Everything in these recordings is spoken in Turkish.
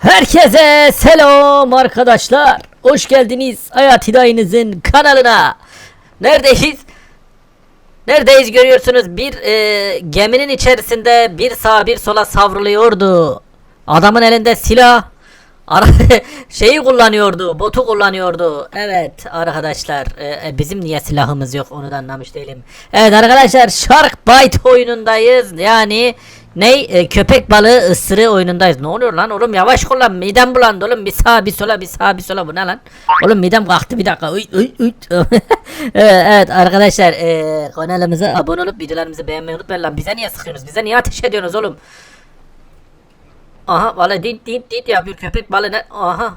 Herkese selam arkadaşlar. Hoş geldiniz Hayat Hidayinizin kanalına. Neredeyiz? Neredeyiz görüyorsunuz bir e, geminin içerisinde bir sağa bir sola savruluyordu. Adamın elinde silah ara şeyi kullanıyordu, botu kullanıyordu. Evet arkadaşlar, e, e, bizim niye silahımız yok onu da anlamış değilim. Evet arkadaşlar, Shark Bite oyunundayız. Yani ne E, köpek balığı ısırığı oyunundayız. Ne oluyor lan oğlum yavaş kullan midem bulandı oğlum bir sağa bir sola bir sağa bir sola bu ne lan? Oğlum midem kalktı bir dakika. Uy, uy, uy. evet, arkadaşlar e, kanalımıza abone olup videolarımızı beğenmeyi unutmayın lan. Bize niye sıkıyorsunuz? Bize niye ateş ediyorsunuz oğlum? Aha valla dit dit dit yapıyor köpek balığı ne? Aha.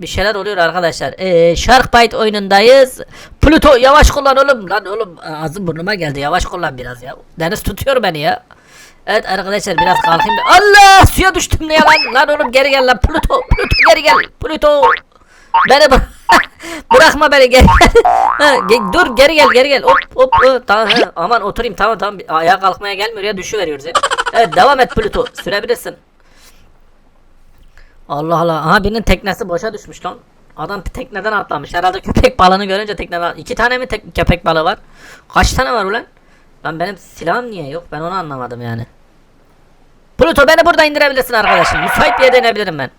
Bir şeyler oluyor arkadaşlar. Ee, Shark Bite oyunundayız. Pluto yavaş kullan oğlum. Lan oğlum ağzım burnuma geldi. Yavaş kullan biraz ya. Deniz tutuyor beni ya. Evet arkadaşlar biraz kalkayım da. Allah suya düştüm ne lan? Lan oğlum geri gel lan. Pluto. Pluto geri gel. Pluto. Beni bırak. Bırakma beni geri gel. Dur geri gel geri gel. Hop hop. Tamam. Aman oturayım tamam tamam. Ayağa kalkmaya gelmiyor ya düşüveriyoruz ya. Evet devam et Pluto. Sürebilirsin. Allah Allah. Aha birinin teknesi boşa düşmüş lan. Adam tekneden atlamış. Herhalde köpek balığını görünce tekneden İki tane mi tek köpek balığı var? Kaç tane var ulan? Lan benim silahım niye yok? Ben onu anlamadım yani. Pluto beni burada indirebilirsin arkadaşım. Müsait bir yere inebilirim ben.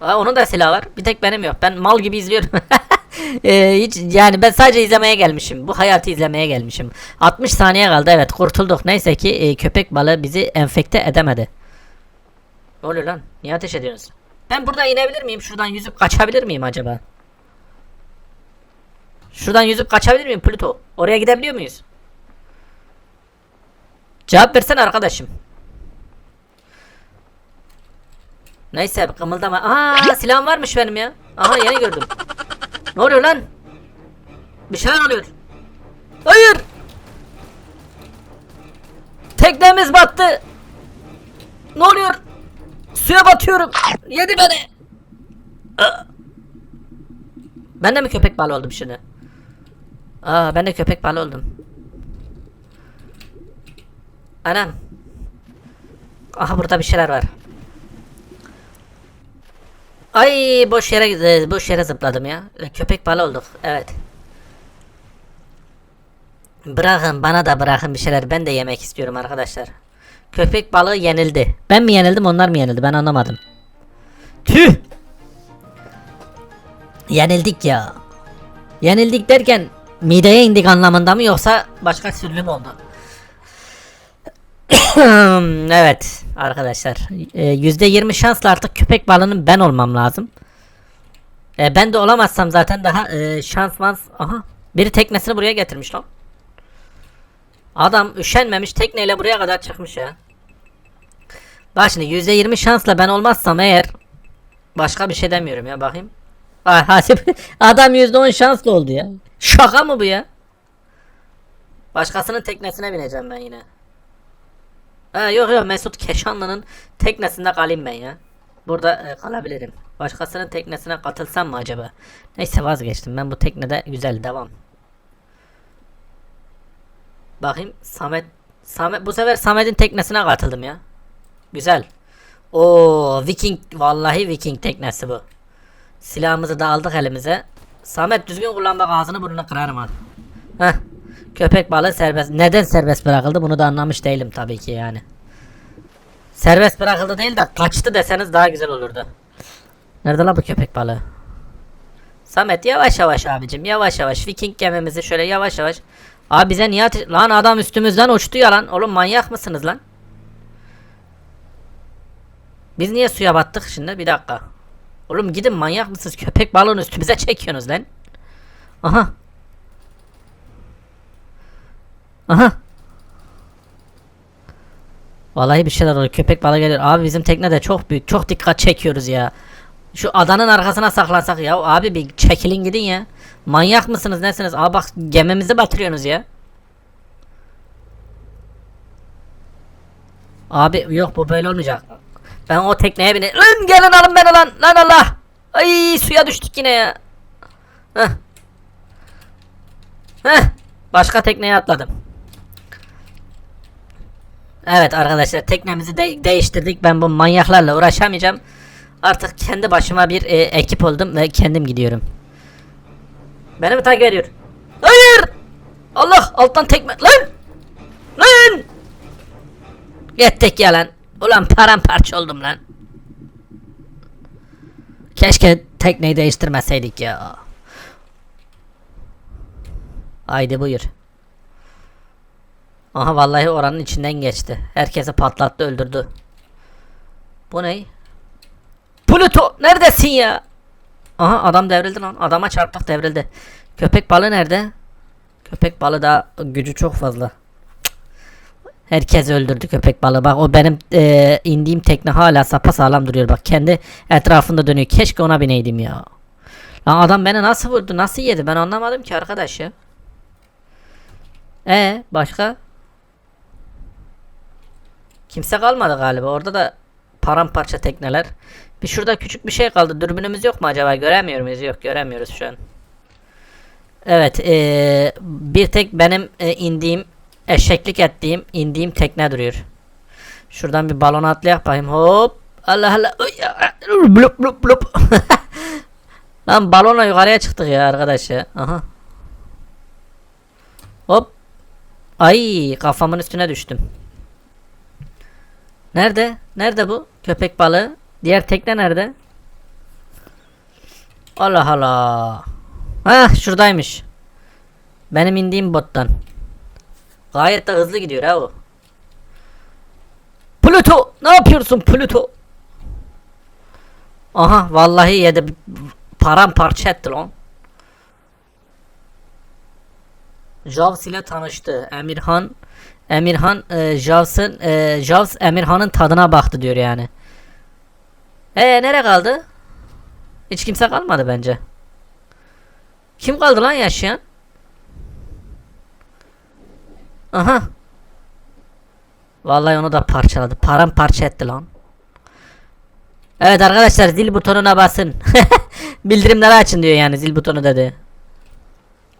Aa, onun da silahı var. Bir tek benim yok. Ben mal gibi izliyorum. Ee, hiç yani ben sadece izlemeye gelmişim. Bu hayatı izlemeye gelmişim. 60 saniye kaldı evet kurtulduk. Neyse ki e, köpek balığı bizi enfekte edemedi. Ne oluyor lan? Niye ateş ediyorsunuz? Ben burada inebilir miyim? Şuradan yüzüp kaçabilir miyim acaba? Şuradan yüzüp kaçabilir miyim Pluto? Oraya gidebiliyor muyuz? Cevap versene arkadaşım. Neyse kımıldama. Aa silahım varmış benim ya. Aha yeni gördüm. Ne oluyor lan? Bir şeyler oluyor. Hayır. Teknemiz battı. Ne oluyor? Suya batıyorum. Yedi beni. Ben de mi köpek balığı oldum şimdi? Aa ben de köpek balığı oldum. Anam. Aha burada bir şeyler var. Ay boş yere e, boş yere zıpladım ya. E, Köpek balığı olduk. Evet. Bırakın bana da bırakın bir şeyler. Ben de yemek istiyorum arkadaşlar. Köpek balığı yenildi. Ben mi yenildim onlar mı yenildi? Ben anlamadım. Tüh! Yenildik ya. Yenildik derken mideye indik anlamında mı yoksa başka türlü mü oldu? evet arkadaşlar e, yüzde 20 şansla artık köpek balığının ben olmam lazım. E, ben de olamazsam zaten daha e, şans mans aha biri teknesini buraya getirmiş lan. Adam üşenmemiş tekneyle buraya kadar çıkmış ya. Bak şimdi yüzde 20 şansla ben olmazsam eğer başka bir şey demiyorum ya bakayım. Ay, adam yüzde 10 şanslı oldu ya. Şaka mı bu ya? Başkasının teknesine bineceğim ben yine. Ha, yok yok Mesut Keşanlı'nın teknesinde kalayım ben ya. Burada e, kalabilirim. Başkasının teknesine katılsam mı acaba? Neyse vazgeçtim. Ben bu teknede güzel devam. Bakayım Samet Samet bu sefer Samet'in teknesine katıldım ya. Güzel. O Viking vallahi Viking teknesi bu. Silahımızı da aldık elimize. Samet düzgün kullan bak ağzını burnunu kırarım ha. Heh. Köpek balığı serbest. Neden serbest bırakıldı bunu da anlamış değilim tabii ki yani. Serbest bırakıldı değil de kaçtı deseniz daha güzel olurdu. Nerede lan bu köpek balığı? Samet yavaş yavaş abicim yavaş yavaş Viking gemimizi şöyle yavaş yavaş. Abi bize niye Lan adam üstümüzden uçtu ya lan. Oğlum manyak mısınız lan? Biz niye suya battık şimdi? Bir dakika. Oğlum gidin manyak mısınız? Köpek balığını üstümüze çekiyorsunuz lan. Aha. Aha. Vallahi bir şeyler oluyor. Köpek balığı geliyor. Abi bizim tekne de çok büyük. Çok dikkat çekiyoruz ya. Şu adanın arkasına saklansak ya. Abi bir çekilin gidin ya. Manyak mısınız nesiniz? Abi bak gemimizi batırıyorsunuz ya. Abi yok bu böyle olmayacak. Ben o tekneye bine... Lan gelin alın beni lan. Lan Allah. Ay suya düştük yine ya. Heh. Heh. Başka tekneye atladım. Evet arkadaşlar teknemizi de değiştirdik. Ben bu manyaklarla uğraşamayacağım. Artık kendi başıma bir e, ekip oldum ve kendim gidiyorum. Beni mi takip ediyor? Hayır! Allah alttan tekme lan! Lan! Gittik ya lan. Ulan paramparça oldum lan. Keşke tekneyi değiştirmeseydik ya. Haydi buyur. Aha vallahi oranın içinden geçti. Herkesi patlattı öldürdü. Bu ne? Pluto neredesin ya? Aha adam devrildi lan. Adama çarptık devrildi. Köpek balığı nerede? Köpek balığı da gücü çok fazla. Herkes öldürdü köpek balığı. Bak o benim eee, indiğim tekne hala sapa sağlam duruyor. Bak kendi etrafında dönüyor. Keşke ona bineydim ya. Lan adam beni nasıl vurdu? Nasıl yedi? Ben anlamadım ki arkadaş. E başka? Kimse kalmadı galiba. Orada da paramparça tekneler. Bir şurada küçük bir şey kaldı. Dürbünümüz yok mu acaba? Göremiyor muyuz? Yok göremiyoruz şu an. Evet. eee, bir tek benim e, indiğim eşeklik ettiğim indiğim tekne duruyor. Şuradan bir balon atlayak bakayım. Hop. Allah Allah. Blup blup blup. Lan balonla yukarıya çıktık ya arkadaş ya. Aha. Hop. Ay kafamın üstüne düştüm. Nerede? Nerede bu? Köpek balığı. Diğer tekne nerede? Allah Allah. Hah şuradaymış. Benim indiğim bottan. Gayet de hızlı gidiyor ha o. Pluto! Ne yapıyorsun Pluto? Aha vallahi yedi. Paramparça etti lan. Javs ile tanıştı. Emirhan Emirhan e, Javs'ın e, Javs Emirhan'ın tadına baktı diyor yani. E nere kaldı? Hiç kimse kalmadı bence. Kim kaldı lan yaşayan? Aha. Vallahi onu da parçaladı. Paramparça etti lan. Evet arkadaşlar zil butonuna basın. Bildirimleri açın diyor yani zil butonu dedi.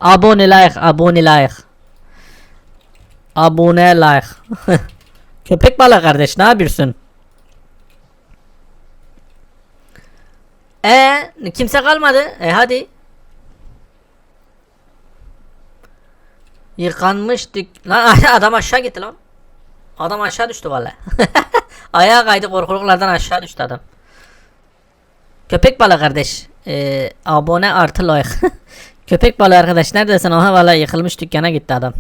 Abone like, abone like. Abone like. Köpek balığı kardeş ne yapıyorsun? E kimse kalmadı. E hadi. Yıkanmıştık. Lan adam aşağı gitti lan. Adam aşağı düştü vallahi. Ayağa kaydı korkuluklardan aşağı düştü adam. Köpek balığı kardeş. Ee, abone artı like. Köpek balığı arkadaş neredesin? Oha vallahi yıkılmış dükkana gitti adam.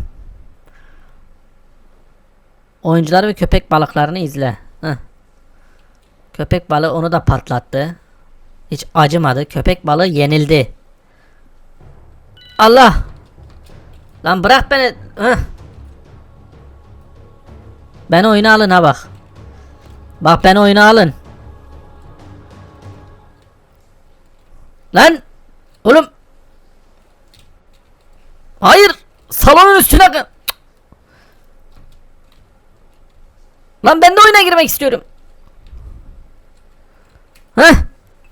Oyuncular ve köpek balıklarını izle. Heh. Köpek balığı onu da patlattı. Hiç acımadı. Köpek balığı yenildi. Allah! Lan bırak beni. Heh. Beni oyuna alın ha bak. Bak beni oyuna alın. Lan! Oğlum! Hayır! Salonun üstüne... Lan ben de oyuna girmek istiyorum. Heh.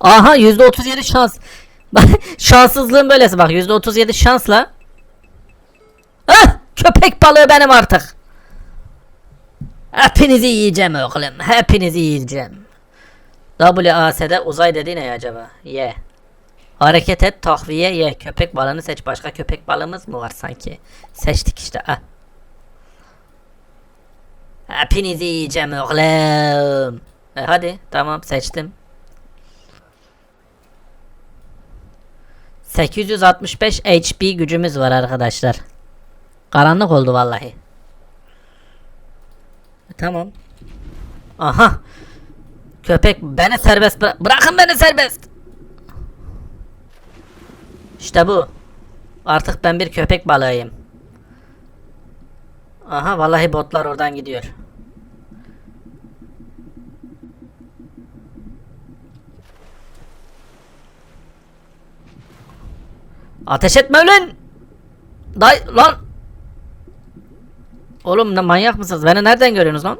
Aha %37 şans. Şanssızlığın böylesi bak %37 şansla. Heh, köpek balığı benim artık. Hepinizi yiyeceğim oğlum. Hepinizi yiyeceğim. WAS'de uzay dediği ne acaba? Ye. Hareket et, tahviye ye. Köpek balığını seç. Başka köpek balığımız mı var sanki? Seçtik işte. Ah. Hepinizi yiyeceğim oğlum. E hadi tamam seçtim. 865 HP gücümüz var arkadaşlar. Karanlık oldu vallahi. E, tamam. Aha. Köpek beni serbest bıra- bırakın beni serbest. İşte bu. Artık ben bir köpek balığıyım. Aha vallahi botlar oradan gidiyor. Ateş etme ulan! Day lan! Oğlum ne manyak mısınız? Beni nereden görüyorsunuz lan?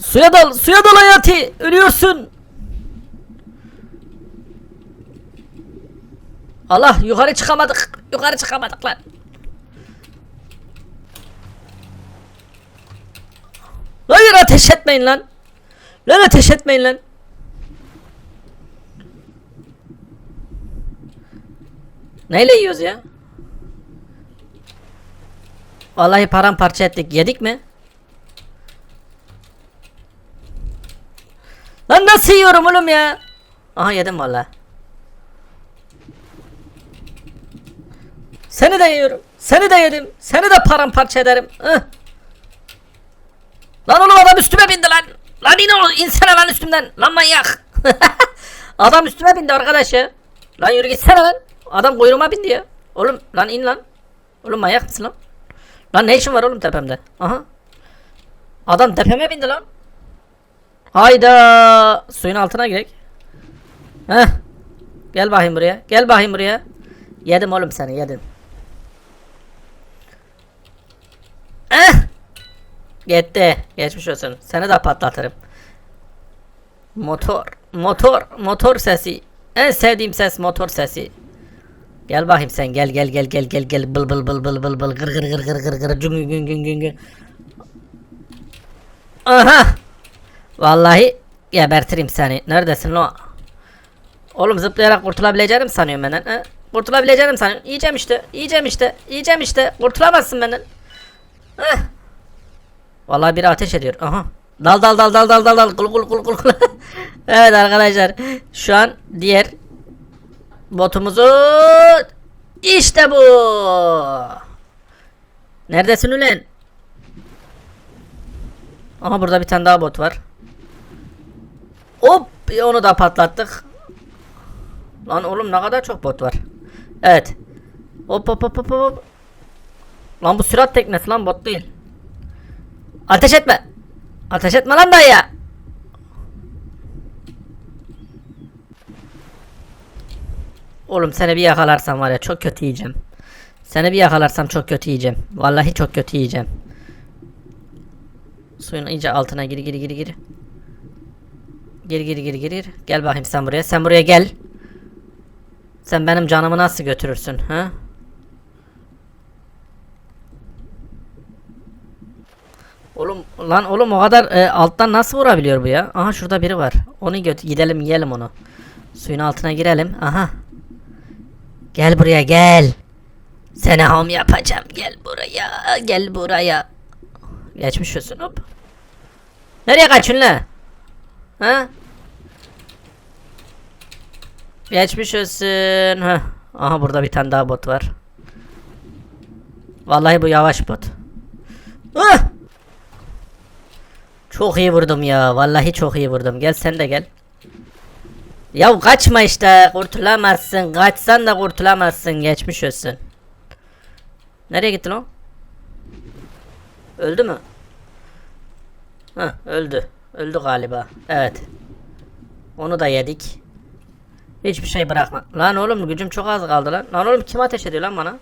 Suya dal, suya dal hayati! Ölüyorsun! Allah yukarı çıkamadık. Yukarı çıkamadık lan. Hayır ateş etmeyin lan. Lan ateş etmeyin lan. Neyle yiyoruz ya? Vallahi paramparça ettik. Yedik mi? Lan nasıl yiyorum oğlum ya? Aha yedim vallahi. Seni de yiyorum. Seni de yedim. Seni de paramparça ederim. Hıh. Lan oğlum adam üstüme bindi lan. Lan in oğlum insene lan üstümden. Lan manyak. adam üstüme bindi arkadaş ya. Lan yürü gitsene lan. Adam kuyruğuma bindi ya. Oğlum lan in lan. Oğlum manyak mısın lan? Lan ne işin var oğlum tepemde? Aha. Adam tepeme bindi lan. Hayda. Suyun altına girek. Heh. Gel bakayım buraya. Gel bakayım buraya. Yedim oğlum seni yedim. Eh. Gitti. Geçmiş olsun. Seni de patlatırım. Motor. Motor. Motor sesi. En sevdiğim ses motor sesi. Gel bakayım sen gel gel gel gel gel gel bıl bıl bıl bıl bıl bıl gır gır gır gır gır gır gün gün gün gün gün. Aha. Vallahi gebertirim seni. Neredesin lo? Oğlum zıplayarak kurtulabileceğimi sanıyorum benden. He? Kurtulabileceğimi sanıyorum. Yiyeceğim işte. Yiyeceğim işte. Yiyeceğim işte. Kurtulamazsın benden. Heh. Vallahi biri ateş ediyor. Aha. Dal dal dal dal dal dal dal kul kul kul kul. evet arkadaşlar. Şu an diğer botumuzu işte bu. Neredesin ulen? Aha burada bir tane daha bot var. Hop onu da patlattık. Lan oğlum ne kadar çok bot var. Evet. Hop hop hop hop hop. Lan bu sürat teknesi lan bot değil. Ateş etme. Ateş etme lan dayı. Oğlum seni bir yakalarsam var ya çok kötü yiyeceğim. Seni bir yakalarsam çok kötü yiyeceğim. Vallahi çok kötü yiyeceğim. Suyun iyice altına gir gir gir gir. Gir gir gir gir. Gel bakayım sen buraya. Sen buraya gel. Sen benim canımı nasıl götürürsün ha? Oğlum lan oğlum o kadar e, alttan nasıl vurabiliyor bu ya? Aha şurada biri var. Onu gidelim yiyelim onu. Suyun altına girelim. Aha. Gel buraya gel. Seni ham yapacağım. Gel buraya. Gel buraya. Geçmiş olsun hop. Nereye kaçıyorsun lan? Ha? Geçmiş olsun. Heh. Aha burada bir tane daha bot var. Vallahi bu yavaş bot. Ah! Çok iyi vurdum ya. Vallahi çok iyi vurdum. Gel sen de gel. Ya kaçma işte. Kurtulamazsın. Kaçsan da kurtulamazsın. Geçmiş olsun. Nereye gittin o? Öldü mü? Heh, öldü. Öldü galiba. Evet. Onu da yedik. Hiçbir şey bırakma. Lan oğlum gücüm çok az kaldı lan. Lan oğlum kim ateş ediyor lan bana?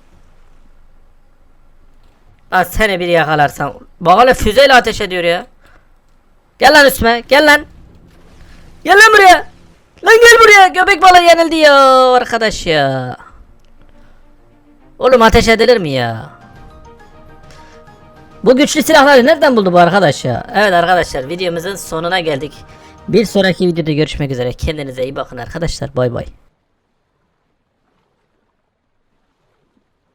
Lan seni bir yakalarsam. Bak füzeyle ateş ediyor ya. Gel lan üstüme. Gel lan. Gel lan buraya. Lan gel buraya. Göbek balığı yenildi ya arkadaş ya. Oğlum ateş edilir mi ya? Bu güçlü silahları nereden buldu bu arkadaş ya? Evet arkadaşlar videomuzun sonuna geldik. Bir sonraki videoda görüşmek üzere. Kendinize iyi bakın arkadaşlar. Bay bay.